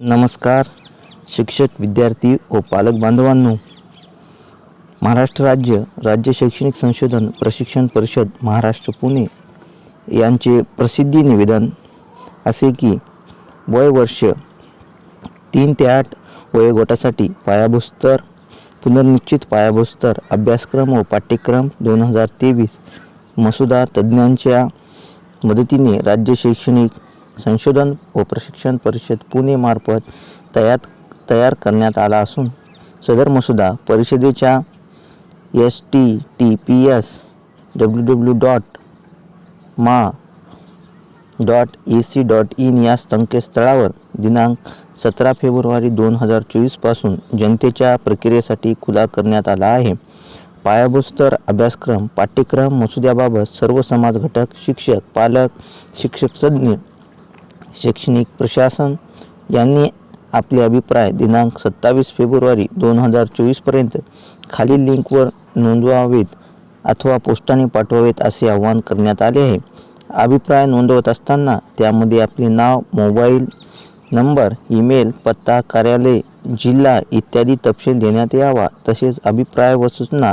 नमस्कार शिक्षक विद्यार्थी व पालक बांधवांनो. महाराष्ट्र राज्य राज्य शैक्षणिक संशोधन प्रशिक्षण परिषद महाराष्ट्र पुणे यांचे प्रसिद्धी निवेदन असे की वय वर्ष तीन ते आठ वयोगटासाठी पायाभूत स्तर पुनर्निश्चित पायाभूत स्तर अभ्यासक्रम व पाठ्यक्रम दोन हजार तेवीस मसुदा तज्ज्ञांच्या मदतीने राज्य शैक्षणिक संशोधन व प्रशिक्षण परिषद पुणेमार्फत तयार तयार करण्यात आला असून सदर मसुदा परिषदेच्या S T T P S W W dot मा dot A C dot in या संकेतस्थळावर दिनांक सतरा फेब्रुवारी दोन हजार चोवीसपासून जनतेच्या प्रक्रियेसाठी खुला करण्यात आला आहे. पायाभूत स्तर अभ्यासक्रम पाठ्यक्रम मसुद्याबाबत सर्व समाज घटक शिक्षक पालक शिक्षक तज्ज्ञ शैक्षणिक प्रशासन यांनी आपले अभिप्राय दिनांक सत्तावीस फेब्रुवारी दोन हजार चोवीसपर्यंत खालील लिंकवर नोंदवावेत अथवा पोस्टाने पाठवावेत असे आवाहन करण्यात आले आहे. अभिप्राय नोंदवत असताना त्यामध्ये आपले नाव मोबाईल नंबर ईमेल पत्ता कार्यालय जिल्हा इत्यादी तपशील देण्यात यावा तसेच अभिप्राय व सूचना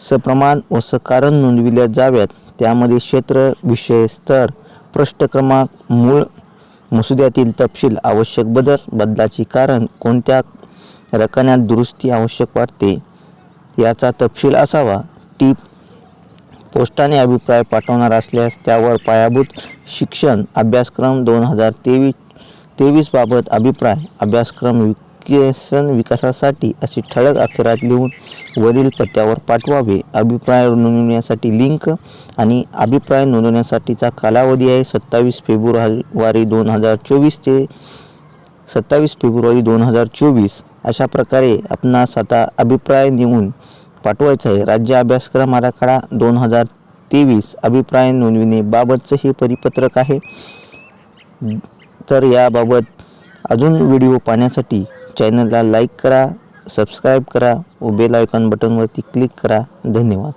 सप्रमाण व सकारण नोंदविल्या जाव्यात. त्यामध्ये क्षेत्र विषय स्तर पृष्ठ क्रमांक मूळ. मसुद्यातील तपशील आवश्यक बदल बदलाची कारण कोणत्या रकान्यात दुरुस्ती आवश्यक वाटते? याचा तपशील असावा. टीप. पोस्टाने अभिप्राय पाठवणार असल्यास त्यावर पायाभूत शिक्षण अभ्यासक्रम दोन हजार तेवीस तेवीसबाबत अभिप्राय. अभ्यासक्रम विकसन विकासासाठी अशी ठळक अक्षरात लिहून वरील पत्त्यावर पाठवावे. अभिप्राय नोंदवण्यासाठी लिंक आणि अभिप्राय नोंदवण्यासाठीचा कालावधी आहे सत्तावीस फेब्रुवारी दोन हजार चोवीस ते सत्तावीस फेब्रुवारी दोन हजार चोवीस. अशा प्रकारे आपणास आता अभिप्राय नेऊन पाठवायचा आहे. राज्य अभ्यासक्रम आराखडा दोन हजार तेवीस. अभिप्राय नोंदविणेबाबतचं हे परिपत्रक आहे. तर याबाबत अजून व्हिडिओ पाहण्यासाठी चॅनलला लाईक करा सबस्क्राईब करा व बेल आयकॉन बटनवरती क्लिक करा. धन्यवाद.